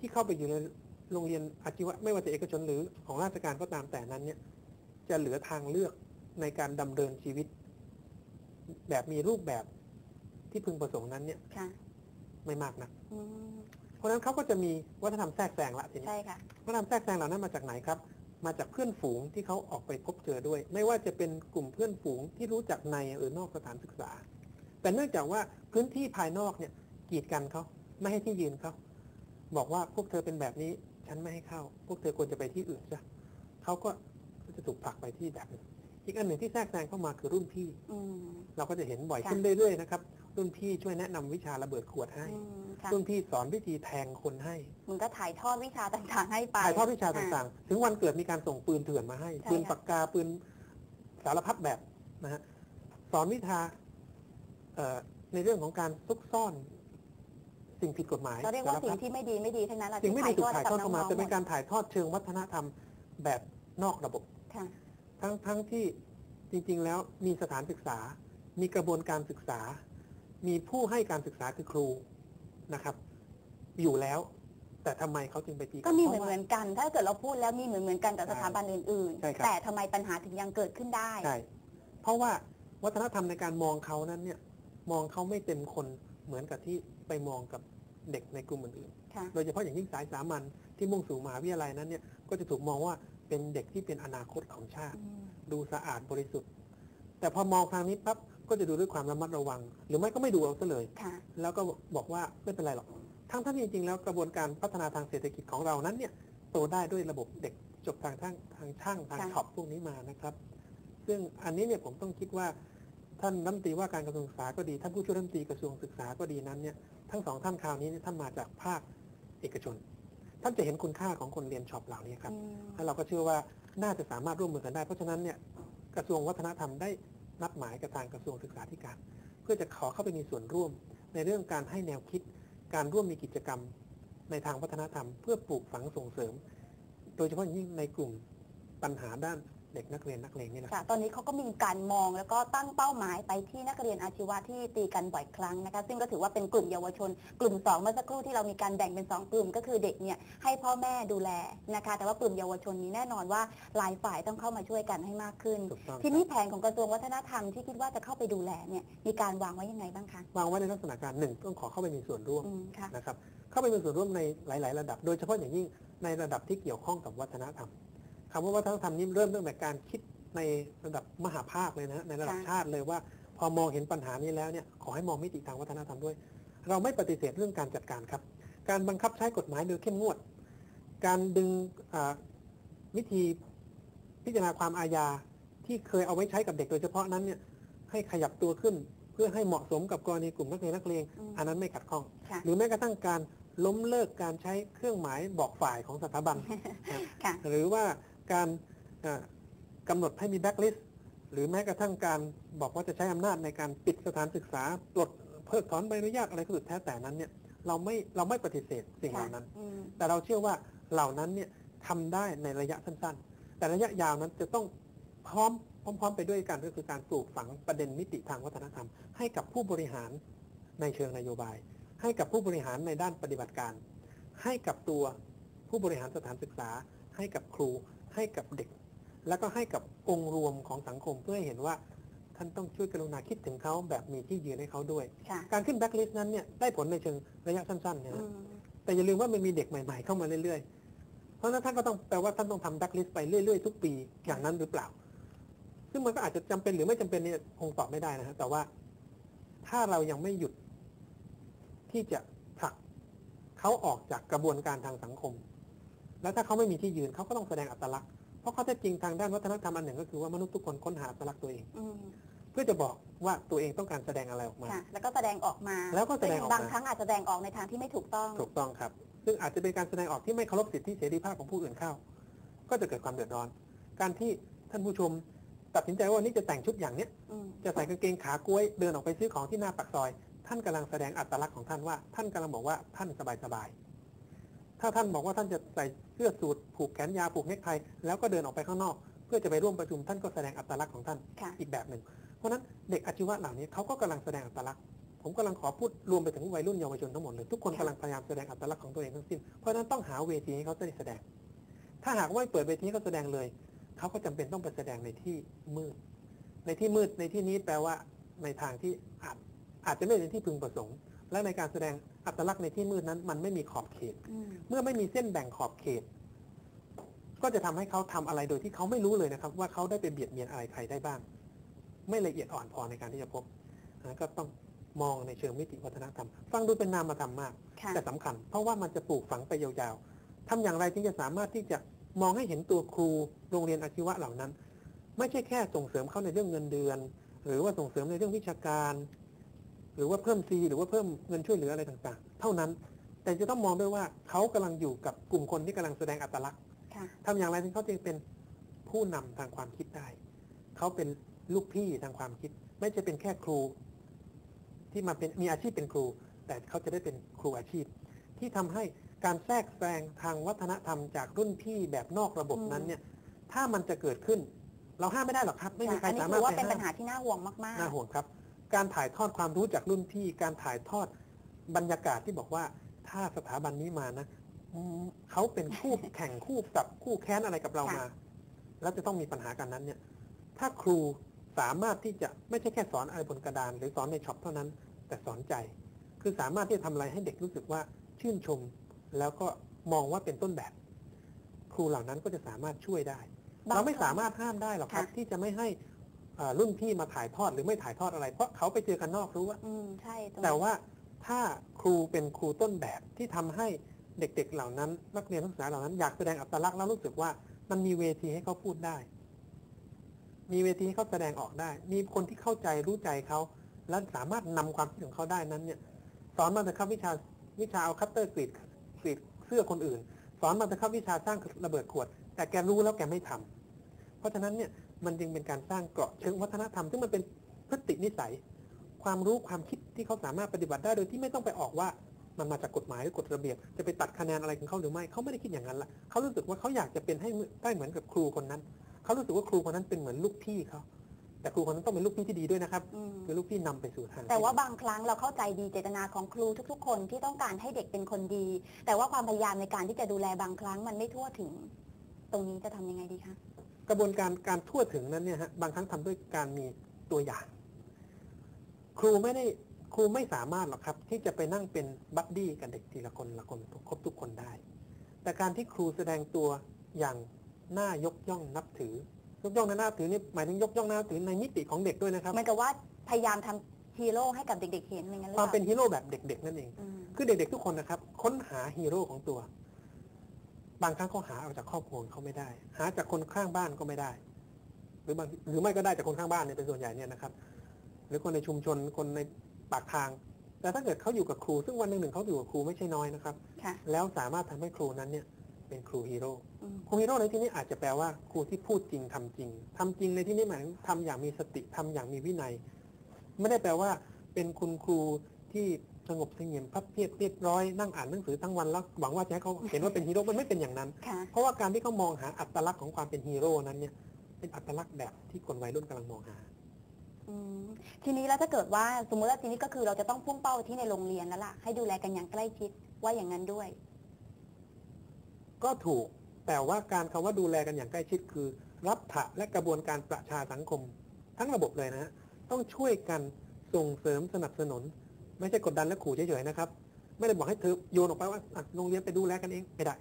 ที่เข้าไปอยู่ในโรงเรียนอาชีวะไม่ว่าจะเอกชนหรือของราชการก็ตามแต่นั้นเนี่ยจะเหลือทางเลือกในการดำเนินชีวิต แบบมีรูปแบบที่พึงประสงค์นั้นเนี่ยค่ะไม่มากนะอืมเพราะฉะนั้นเขาก็จะมีวัฒนธรรมแทรกแซงละทีนี้ใช่ค่ะวัฒนธรรมแทรกแซงเหล่านั้นมาจากไหนครับ มาจากเพื่อนฝูงที่เขาออกไปพบเจอด้วย ไม่ว่าจะเป็นกลุ่มเพื่อนฝูงที่รู้จักในหรือนอกสถานศึกษา แต่เนื่องจากว่าพื้นที่ภายนอกเนี่ยกีดกันเขาไม่ให้ที่ยืนเขา บอกว่าพวกเธอเป็นแบบนี้ฉันไม่ให้เข้า พวกเธอควรจะไปที่อื่นซะเขาก็จะถูกผลักไปที่แบบหนึงอีกอันหนึ่งที่แทรกแซงเข้ามาคือรุ่นพี่อืมเราก็จะเห็นบ่อยค่ะขึ้นเรื่อยๆนะครับรุ่นพี่ช่วยแนะนำวิชาระเบิดขวดให้อืมค่ะรุ่นพี่สอนวิธีแทงคนให้มันก็ถ่ายทอดวิชาต่างๆ ให้ไปถ่ายทอดวิชาต่างๆ ถึงวันเกิดมีการส่งปืนเถื่อนมาให้ใช่ปืนค่ะปากกาปืนสารพัดแบบนะฮะสอนวิชาเอ่อในเรื่องของการซุกซ่อน สิ่งผิดกฎหมายเราเรียกว่าสสิ่พังดที่ไม่ดีไม่ดีทั้งนั้นแหละสิ่งไม่ดีถูกถ่ายทอดให้เข้ามากับจะเป็นองๆการถ่ายทอดเชิงวัฒนธรรมแบบนอกระบบค่ะทั้งทั้งที่จริง ๆ แล้วมีสถานศึกษา มีกระบวนการศึกษา มีผู้ให้การศึกษาคือครูนะครับ อยู่แล้ว แต่ทำไมเขาจึงไปตีนก็มีเหมือนพราะเหว่ามือนกัน ถ้าเกิดเราพูดแล้วมีเหมือนเหมือนกันกับสถาบันอื่นใช่ครับๆแต่ทำไมปัญหาถึงยังเกิดขึ้นได้ใช่เพราะว่าวัฒนธรรมในการมองเขานั้นเนี่ย มองเขาไม่เต็มคน เหมือนกับที่ไปมองกับเด็กในกลุ่มอื่นค่ะๆโดยเฉพาะอย่างยิ่งสายสามัญที่มุ่งสู่มหาวิทยาลัยนั้นเนี่ยก็จะถูกมองว่าเป็นเด็กที่เป็นอนาคตของชาติอืมดูสะอาดบริสุทธิ์ แต่พอมองทางนี้ปั๊บก็จะดูด้วยความระมัดระวัง หรือไม่ก็ไม่ดูเอาซะเลยค่ะแล้วก็บอกว่าไม่เป็นไรหรอก ทั้งที่จริงๆ แล้วกระบวนการพัฒนาทางเศรษฐกิจของเรานั้นเนี่ยโตได้ด้วยระบบเด็กจบทางทางทางช่างทางค่ะช็อปพวกนี้มานะครับ ซึ่งอันนี้เนี่ยผมต้องคิดว่า ท่านรัฐมนตรีว่าการกระทรวงศึกษาก็ดีท่านผู้ช่วยรัฐมนตรีกระทรวงศึกษาก็ดีนั้นเนี่ยทั้งสองท่านคราวนี้เนี่ยท่านมาจากภาคเอกชน ท่านจะเห็นคุณค่าของคนเรียนช็อปเหล่านี้ครับอืมแล้วเราก็เชื่อว่าน่าจะสามารถร่วมมือกันได้ เพราะฉะนั้นเนี่ยกระทรวงวัฒนธรรมได้นัดหมายกับทางกระทรวงศึกษาธิการ เพื่อจะขอเข้าไปมีส่วนร่วม ในเรื่องการให้แนวคิด การร่วมมีกิจกรรม ในทางวัฒนธรรม เพื่อปลูกฝังส่งเสริม โดยเฉพาะอย่างยิ่งในกลุ่มปัญหาด้าน เด็กนักเรียนนักเลงนี่แหละ ค่ะตอนนี้เขาก็มีการมองแล้วก็ตั้งเป้าหมายไปที่นักเรียนอาชีวะที่ตีกันบ่อยครั้งนะคะ ซึ่งก็ถือว่าเป็นกลุ่มเยาวชน กลุ่ม 2 เมื่อสักครู่ที่เรามีการแบ่งเป็น 2 กลุ่มก็คือเด็กเนี่ยให้พ่อแม่ดูแลนะคะ แต่ว่ากลุ่มเยาวชนนี้แน่นอนว่าหลายฝ่ายต้องเข้ามาช่วยกันให้มากขึ้น ถูกต้อง ทีนี้แผนของกระทรวงวัฒนธรรมที่คิดว่าจะเข้าไปดูแลเนี่ยมีการวางไว้ยังไงบ้างคะวางไว้ในลักษณะการหนึ่งต้องขอเข้าไปมีส่วนร่วมอืมค่ะ นะครับ เข้าไปมีส่วนร่วมในหลาย ๆ ระดับ โดยเฉพาะอย่างยิ่งในระดับที่เกี่ยวข้องกับวัฒนธรรม คำว่าวัฒนธรรมนี้เริ่มตั้งแต่การคิดในระดับมหาภาคเลยนะฮะในระดับค่ะชาติเลยว่า พอมองเห็นปัญหานี้แล้วเนี่ยขอให้มองมิติทางวัฒนธรรมด้วย เราไม่ปฏิเสธเรื่องการจัดการครับ การบังคับใช้กฎหมายโดยเข้มงวด การดึงอ่าวิธีพิจารณาความอาญาที่เคยเอาไว้ใช้กับเด็กโดยเฉพาะนั้นเนี่ยให้ขยับตัวขึ้นเพื่อให้เหมาะสมกับกรณีกลุ่มนักเรียนนักเลงอืมอันนั้นไม่ขัดข้องค่ะหรือแม้กระทั่งการล้มเลิกการใช้เครื่องหมายบอกฝ่ายของสถาบันค่ะหรือว่า การเอ่อกำหนดให้มีแบ็กลิสต์หรือแม้กระทั่งการบอกว่าจะใช้อำนาจในการปิดสถานศึกษาปลดเพิกถอนใบอนุญาตอะไรก็สุดแท้แต่นั้นเนี่ยเราไม่เราไม่ปฏิเสธสิ่งเหล่านั้นอืมแต่เราเชื่อว่าเหล่านั้นเนี่ยทำได้ในระยะสั้นๆ แต่ระยะยาวนั้นจะต้องพร้อมพร้อม ๆ ไปด้วยกันก็คือการปลูกฝังประเด็นมิติทางวัฒนธรรม ให้กับผู้บริหารในเชิงนโยบาย ให้กับผู้บริหารในด้านปฏิบัติการ ให้กับตัวผู้บริหารสถานศึกษา ให้กับครู ให้กับเด็ก แล้วก็ให้กับองค์รวมของสังคมเพื่อให้เห็นว่าท่านต้องช่วยกรุณาคิดถึงเขาแบบมีที่ยืนให้เขาด้วยค่ะการขึ้นแบ็กลิสต์นั้นเนี่ยได้ผลในเชิงระยะสั้นๆนะอืฮะมแต่อย่าลืมว่ามันมีเด็กใหม่ ๆ เข้ามาเรื่อยๆ เพราะฉะนั้นท่านก็ต้องแปลว่าท่านต้องทำแบ็กลิสต์ไปเรื่อยๆ ทุกปีอย่างนั้นหรือเปล่า ซึ่งมันก็อาจจะจำเป็นหรือไม่จำเป็นเนี่ยคงตอบไม่ได้นะฮะแต่ว่าถ้าเรายังไม่หยุดที่จะผลักเขาออกจากกระบวนการทางสังคม แล้วถ้าเขาไม่มีที่ยืนเขาก็ต้องแสดงอัตลักษณ์เพราะข้อเท็จจริงทางด้านวัฒนธรรมอันหนึ่งก็คือว่ามนุษย์ทุกคนค้นหาอัตลักษณ์ตัวเองอืมเพื่อจะบอกว่าตัวเองต้องการแสดงอะไรออกมาค่ะแล้วก็แสดงออกมา แล้วก็แสดงออกมาบางครั้งอาจจะแสดงออกในทางที่ไม่ถูกต้อง ถูกต้องครับ ซึ่งอาจจะเป็นการแสดงออกที่ไม่เคารพสิทธิเสรีภาพของผู้อื่นเข้า ก็จะเกิดความเดือดร้อน การที่ท่านผู้ชมตัดสินใจว่าวันนี้จะแต่งชุดอย่างเนี้ยอืมจะใส่กางเกงขากล้วยเดินออกไปซื้อของที่หน้าปากซอย ท่านกำลังแสดงอัตลักษณ์ของท่านว่า ท่านกำลังบอกว่าท่านสบายสบายๆ ถ้าท่านบอกว่าท่านจะใส่เสื้อสูทผูกแขนยาวผูกเนคไทแล้วก็เดินออกไปข้างนอก เพื่อจะไปร่วมประชุมท่านก็แสดงอัตลักษณ์ของท่านค่ะอีกแบบหนึ่ง เพราะฉะนั้นเด็กอาชีวะเหล่านี้เขาก็กำลังแสดงอัตลักษณ์ผมกำลังขอพูดรวมไปถึงวัยรุ่นเยาวชนทั้งหมดเลยทุกคนกำลังพยายามแสดงอัตลักษณ์ของตัวเองทั้งสิ้นเพราะฉะนั้นต้องหาเวทีให้เขาได้แสดง ถ้าหากว่าไม่เปิดเวทีให้เขาแสดงเลยเขาก็จำเป็นต้องไปแสดงในที่มืด ในที่มืดในที่นี้แปลว่าในทางที่อาจอาจจะไม่เป็นที่พึงประสงค์ และในการแสดงอัตลักษณ์ในที่มืดนั้น มันไม่มีขอบเขตอืมเมื่อไม่มีเส้นแบ่งขอบเขต ก็จะทำให้เขาทำอะไรโดยที่เขาไม่รู้เลยนะครับ ว่าเขาได้ไปเบียดเบียนอะไรใครได้บ้าง ไม่ละเอียดอ่อนพอในการที่จะพบนะก็ต้องมองในเชิงมิติวัฒนธรรม ฟังดูเป็นนามธรรมมากค่ะแต่สำคัญ เพราะว่ามันจะปลูกฝังไปยาวๆทำอย่างไรถึงจะสามารถที่จะมองให้เห็นตัวครูโรงเรียนอาชีวะเหล่านั้น ไม่ใช่แค่ส่งเสริมเขาในเรื่องเงินเดือน หรือว่าส่งเสริมในเรื่องวิชาการ หรือว่าเพิ่มซีหรือว่าเพิ่มเงินช่วยเหลืออะไรต่างๆ เท่านั้น แต่จะต้องมองด้วยว่าเขากำลังอยู่กับกลุ่มคนที่กำลังแสดงอัตลักษณ์ค่ะทำอย่างไรถึงเขาจึงเป็นผู้นำทางความคิดได้ เขาเป็นลูกพี่ทางความคิด ไม่ใช่เป็นแค่ครู ที่มาเป็นมีอาชีพเป็นครู แต่เขาจะได้เป็นครูอาชีพ ที่ทำให้การแทรกแซงทางวัฒนธรรมจากรุ่นพี่แบบนอกระบบอืมนั้นเนี่ย ถ้ามันจะเกิดขึ้น เราห้ามไม่ได้หรอกครับ ไม่มีใครอันนี้สาถืมารถอว่าไปเป็นปัญห้ามหาที่น่าห่วงมากน่าห่วงครับ การถ่ายทอดความรู้จากรุ่นพี่ การถ่ายทอดบรรยากาศที่บอกว่าถ้าสถาบันนี้มานะอืมเขาเป็นคู่แข่งคู่กับคู่แค้นอะไรกับเรามา แล้วจะต้องมีปัญหากันนั้นเนี่ย ถ้าครูสามารถที่จะไม่ใช่แค่สอนอะไรบนกระดาน หรือสอนในช็อปเท่านั้น แต่สอนใจ คือสามารถที่จะทำอะไรให้เด็กรู้สึกว่าชื่นชม แล้วก็มองว่าเป็นต้นแบบ ครูเหล่านั้นก็จะสามารถช่วยได้ๆบงเราไม่ครั้งสามารถห้ามได้หรอกครับค่ะที่จะไม่ให้อ่า รุ่นพี่มาถ่ายทอดหรือไม่ถ่ายทอดอะไร เพราะเขาไปเจอกันนอกรู้ว่าอืมใช่รงนี้แต่ว่าถ้าครูเป็นครูต้นแบบที่ทำให้เด็กๆเหล่านั้น นักเรียนนักศึกษาเหล่านั้นอยากแสดงอัตลักษณ์แล้วรู้สึกว่ามันมีเวทีให้เขาพูดได้ มีเวทีให้เขาแสดงออกได้ มีคนที่เข้าใจรู้ใจเขา และสามารถนำความคิดของเขาได้นั้นเนี่ย สอนมาแต่ครับวิชาวิชาเอาคัตเตอร์กรีดกรีดเสื้อคนอื่น สอนมาแต่ครับวิชาสร้างระเบิดขวด แต่แกรู้แล้วแกไม่ทำเพราะฉะนั้นเนี่ย มันจึงเป็นการสร้างเกราะเชิงวัฒนธรรม ซึ่งมันเป็นพฤตินิสัย ความรู้ความคิดที่เขาสามารถปฏิบัติได้โดยที่ไม่ต้องไปออกว่ามันมาจากกฎหมายหรือกฎระเบียบ จะไปตัดคะแนนอะไรของเขาหรือไม่เขาไม่ได้คิดอย่างนั้นละเขารู้สึกว่าเขาอยากจะเป็นให้ได้เหมือนกับครูคนนั้นเขารู้สึกว่าครูคนนั้นเป็นเหมือนลูกพี่เขาแต่ครูคนนั้นต้องเป็นลูกพี่ที่ดีด้วยนะครับอืมคือลูกพี่นำไปสู่ทางแต่ว่าที่ดีบางครั้งเราเข้าใจดีเจตนาของครูทุก ๆ คนที่ต้องการให้เด็กเป็นคนดี แต่ว่าความพยายามในการที่จะดูแลบางครั้งมันไม่ทั่วถึง ตรงนี้จะทำยังไงดีคะ กระบวนการการทั่วถึงนั้นเนี่ยฮะบางครั้งทำด้วยการมีตัวอย่าง ครูไม่ได้ครูไม่สามารถหรอกครับ ที่จะไปนั่งเป็นบัดดี้กับเด็กทีละคนละคนครบทุกคนได้ แต่การที่ครูแสดงตัวอย่างน่ายกย่องนับถือยกย่องและนับถือนี่หมายถึงยกย่องนับถือในมิติของเด็กด้วยนะครับเหมือนกับว่าพยายามทำฮีโร่ให้กับเด็กๆเห็นอย่างนั้นหรือความเปเป็นล่าฮีโร่แบบเด็ก ๆ นั่นเองอืมคือเด็กๆทุกคนนะครับ ค้นหาฮีโร่ของตัว บางครั้งเขาหาเอาจากครอบครัวเขาไม่ได้ หาจากคนข้างบ้านก็ไม่ได้ หรือบางหรือไม่ก็ได้จากคนข้างบ้านเนี่ยเป็นส่วนใหญ่เนี่ยนะครับ หรือคนในชุมชนคนในปากทาง แต่ถ้าเกิดเขาอยู่กับครู ซึ่งวันหนึ่งหนึ่งเขาอยู่กับครูไม่ใช่น้อยนะครับค่ะแล้วสามารถทำให้ครูนั้นเนี่ยเป็นครูฮีโร่อืมครูฮีโร่ในที่นี้อาจจะแปลว่าครูที่พูดจริงทำจริงทำจริงในที่นี้หมายถึงทำอย่างมีสติทำอย่างมีวินัย ไม่ได้แปลว่าเป็นคุณครูที่ สงบเสงี่ยมพับเพียบเรียบร้อยนั่งอ่านหนังสือทั้งวันแล้วหวังว่าจะให้เขาเห็นว่าเป็นฮีโร่มันไม่เป็นอย่างนั้นค่ะเพราะว่าการที่เขามองหาอัตลักษณ์ของความเป็นฮีโร่นั้นเนี่ยเป็นอัตลักษณ์แบบที่คนวัยรุ่นกำลังมองหาอืมทีนี้แล้วถ้าเกิดว่าสมมติว่าทีนี้ก็คือเราจะต้องพุ่งเป้าที่ในโรงเรียนแล้วล่ะให้ดูแลกันอย่างใกล้ชิดว่าอย่างนั้นด้วย ก็ถูกแต่ว่าการคำว่าดูแลกันอย่างใกล้ชิดคือ รับถะและกระบวนการประชาสังคม ทั้งระบบเลยนะฮะต้องช่วยกันส่งเสริมสนับสนุน ไม่ใช่กดดันและขู่เฉยๆนะครับ ไม่ได้บอกให้เธอโยนออกไปว่าอะโรงเรียนไปดูแลกันเองไม่ได้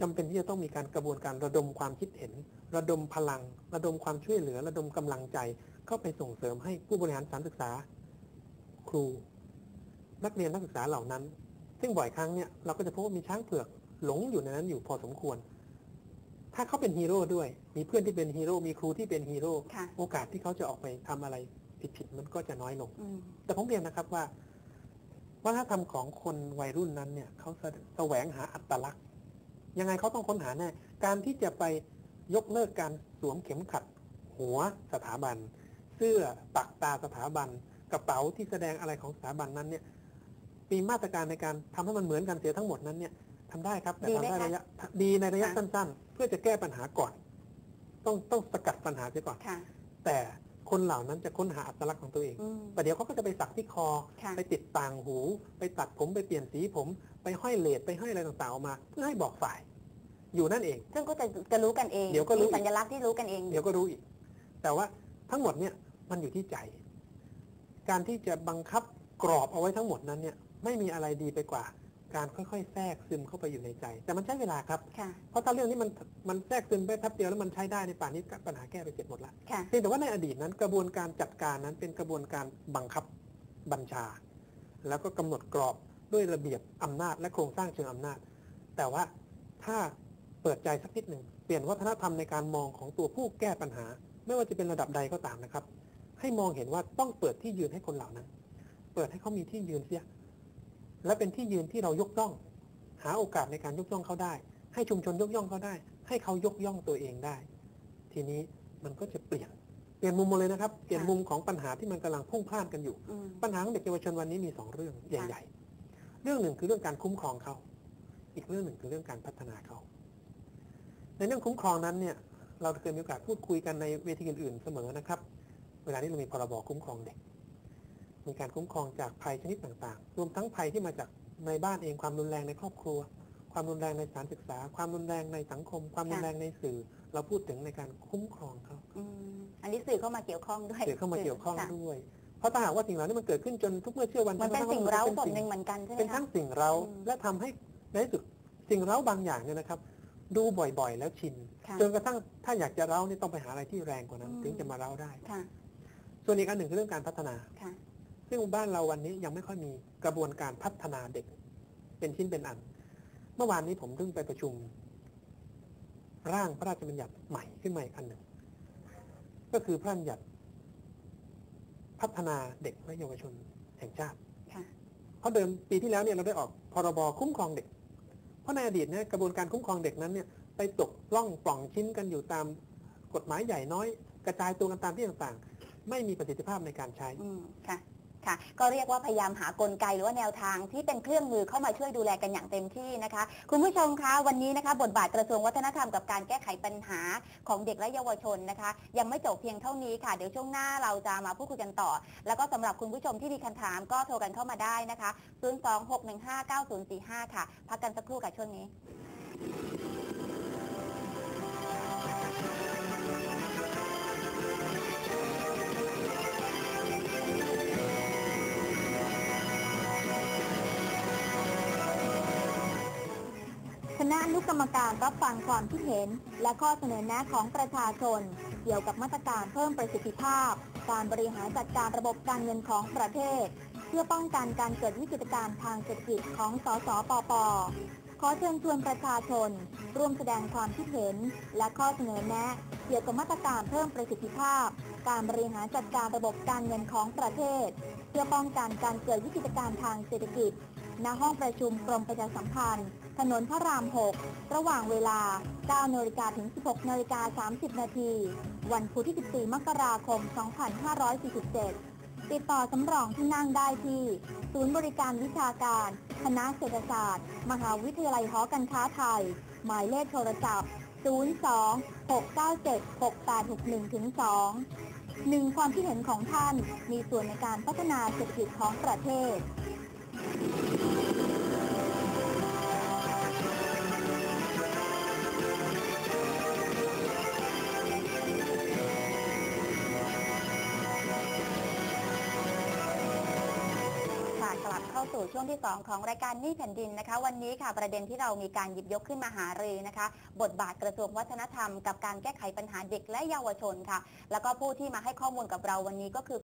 จำเป็นที่จะต้องมีการกระบวนการระดมความคิดเห็น ระดมพลัง ระดมความช่วยเหลือ ระดมกำลังใจ เข้าไปส่งเสริมให้ผู้บริหารสถานศึกษา ครู นักเรียนนักศึกษาเหล่านั้น ซึ่งบ่อยครั้งเนี่ยเราก็จะพบว่ามีช้างเผือกหลงอยู่ในนั้นอยู่พอสมควร ถ้าเขาเป็นฮีโร่ด้วย มีเพื่อนที่เป็นฮีโร่ มีครูที่เป็นฮีโร่ค่ะโอกาสที่เขาจะออกไปทำอะไร ผิดๆมันก็จะน้อยลงอืมแต่ผมเรียนนะครับว่าวัฒนธรรมของคนวัยรุ่นนั้นเนี่ยเขาแสแสวงหาอัตลักษณ์ ยังไงเขาต้องค้นหาแน่การที่จะไปยกเลิกการสวมเข็มขัด หัวสถาบัน เสื้อปักตาสถาบัน กระเป๋าที่แสดงอะไรของสถาบันนั้นเนี่ยมีมาตรการในการทำให้มันเหมือนกันเสียทั้งหมดนั้นเนี่ยทำได้ครับแต่ดีไหมทำได้คะระยะดีในระยะค่ะสั้น ๆ เพื่อจะแก้ปัญหาก่อน ต้องต้องสกัดปัญหาเสียก่อนค่ะแต่ คนเหล่านั้นจะค้นหาอัตลักษณ์ของตัวเองอืมแต่เดี๋ยวเขาก็จะไปสักที่คอค่ะไปติดต่างหู ไปตัดผมไปเปลี่ยนสีผม ไปห้อยเลดไปห้อยอะไรต่างๆออกมา เพื่อให้บอกฝ่าย อยู่นั่นเอง ซึ่งก็จะจะรู้กันเองเดี๋ยวก็รู้มีสัญลักษณ์ที่รู้กันเอง เดี๋ยวก็รู้อีก แต่ว่าทั้งหมดเนี่ยมันอยู่ที่ใจ การที่จะบังคับกรอบเอาไว้ทั้งหมดนั้นเนี่ยไม่มีอะไรดีไปกว่า การค่อยๆ แทรกซึมเข้าไปอยู่ในใจ แต่มันใช้เวลาครับ ค่ะ เพราะถ้าเรื่องนี้มันมันแทรกซึมไปแป๊บเดียวแล้วมันใช้ได้ในป่านนี้ปัญหาแก้ไปเสร็จหมดละค่ะ เพียงแต่ว่าในอดีตนั้นกระบวนการจัดการนั้นเป็นกระบวนการบังคับบัญชา แล้วก็กำหนดกรอบด้วยระเบียบอำนาจและโครงสร้างเชิงอำนาจ แต่ว่าถ้าเปิดใจสักนิดหนึ่งเปลี่ยนวัฒนธรรมในการมองของตัวผู้แก้ปัญหา ไม่ว่าจะเป็นระดับใดก็ตามนะครับ ให้มองเห็นว่าต้องเปิดที่ยืนให้คนเหล่านั้น เปิดให้เขามีที่ยืนเสีย และเป็นที่ยืนที่เรายกย่อง หาโอกาสในการยกย่องเขาได้ ให้ชุมชนยกย่องเขาได้ ให้เขายกย่องตัวเองได้ ทีนี้มันก็จะเปลี่ยนเปลี่ยนมุมหมดเลยนะครับ เปลี่ยนมุมของปัญหาที่มันกำลังพุ่งพล่านกันอยู่อืมปัญหาของเด็กเยาวชนวันนี้มีสองเรื่องใหญ่ ๆ เรื่องหนึ่งคือเรื่องการคุ้มครองเขา อีกเรื่องหนึ่งคือเรื่องการพัฒนาเขา ในเรื่องคุ้มครองนั้นเนี่ย เราเคยมีโอกาสพูดคุยกันในเวทีอื่นๆเสมอนะครับ เวลานี้เรามีพรบคุ้มครองเด็ก มีการคุ้มครองจากภัยชนิดต่างๆ รวมทั้งภัยที่มาจากในบ้านเองความรุนแรงในครอบครัว ความรุนแรงในสถานศึกษา ความรุนแรงในสังคม ความรุนแรงในสื่อ เราพูดถึงในการคุ้มครองเขาอืมอันนี้สื่อเข้ามาเกี่ยวข้องด้วยเกิดเข้ามาเกี่ยวข้องค่ะด้วยเพราะถ้าหากว่าสิ่งเหล่านี้มันเกิดขึ้นจนทุกเมื่อเชื่อวันมันเป็นจกระทั่สิ่งมัเร้าป็นส่วนสิ่หนึ่งเหมือนกันใช่ไหมเป็นคะทั้งสิ่งเร้าอืมและทำให้ในที่สุดสิ่งเร้าบางอย่างเนี่ยนะครับ ดูบ่อยๆ แล้วชินค่ะจนกระทั่งถ้าอยากจะเร้านี่ต้องไปหาอะไรที่แรงกว่านั้นอืมถึงจะมาเร้าได้ค่ะส่วนอีกอันหนึ่งคือเรื่องการพัฒนาค่ะ ซึ่งบ้านเราวันนี้ยังไม่ค่อยมีกระบวนการพัฒนาเด็ก เป็นชิ้นเป็นอัน เมื่อวานนี้ผมเพิ่งไปประชุม ร่างพระราชบัญญัติใหม่ขึ้นมาอีกอันหนึ่ง ก็คือพระราชบัญญัติพัฒนาเด็กและเยาวชนแห่งชาติค่ะเพราะเดิมปีที่แล้วเนี่ยเราได้ออกพรบคุ้มครองเด็ก เพราะในอดีตเนี่ยกระบวนการคุ้มครองเด็กนั้นเนี่ยไปตกล่องปล่องชิ้นกันอยู่ตามกฎหมายใหญ่น้อย กระจายตัวกันตามที่ต่างๆ ไม่มีประสิทธิภาพในการใช้อืมค่ะ ค่ะ ก็เรียกว่าพยายามหากลไกหรือว่าแนวทางที่เป็นเครื่องมือเข้ามาช่วยดูแลกันอย่างเต็มที่นะคะ คุณผู้ชมคะวันนี้นะคะ บทบาทกระทรวงวัฒนธรรมกับการแก้ไขปัญหาของเด็กและเยาวชนนะคะ ยังไม่จบเพียงเท่านี้ค่ะ เดี๋ยวช่วงหน้าเราจะมาพูดคุยกันต่อ แล้วก็สำหรับคุณผู้ชมที่มีคำถามก็โทรกันเข้ามาได้นะคะ 026159045 ค่ะ พักกันสักครู่กับช่วงนี้ อนุกรรมการรับฟังความคิดเห็น และข้อเสนอแนะของประชาชน เกี่ยวกับมาตรการเพิ่มประสิทธิภาพ การบริหารจัดการระบบการเงินของประเทศ เพื่อป้องกันการเกิดวิกฤตการณ์ทางเศรษฐกิจของสสปปขอเชิญชวนประชาชน ร่วมแสดงความคิดเห็น และข้อเสนอแนะ เกี่ยวกับมาตรการเพิ่มประสิทธิภาพ การบริหารจัดการระบบการเงินของประเทศ เพื่อป้องกันการเกิดวิกฤตการณ์ทางเศรษฐกิจ ณห้องประชุมกรมประชาสัมพันธ์ ถนนพระราม 6 ระหว่างเวลา 9นาฬิกาถึง 16นาฬิกา30 นาที วันพุธที่ 14 มกราคม 2547 ติดต่อสำรองที่นั่งได้ที่ ศูนย์บริการวิชาการ คณะเศรษฐศาสตร์ มหาวิทยาลัยหอการค้าไทย หมายเลขโทรศัพท์ 026976861-2 หนึ่งความคิดเห็นของท่านมีส่วนในการพัฒนาเศรษฐกิจของประเทศ ลับเข้าสู่ช่วงที่ 2 ของรายการนี่แผ่นดินนะคะ วันนี้ค่ะประเด็นที่เรามีการหยิบยกขึ้นมาหารือนะคะ บทบาทกระทรวงวัฒนธรรม กับการแก้ไขปัญหาเด็กและเยาวชนค่ะ แล้วก็ผู้ที่มาให้ข้อมูลกับเราวันนี้ก็คือ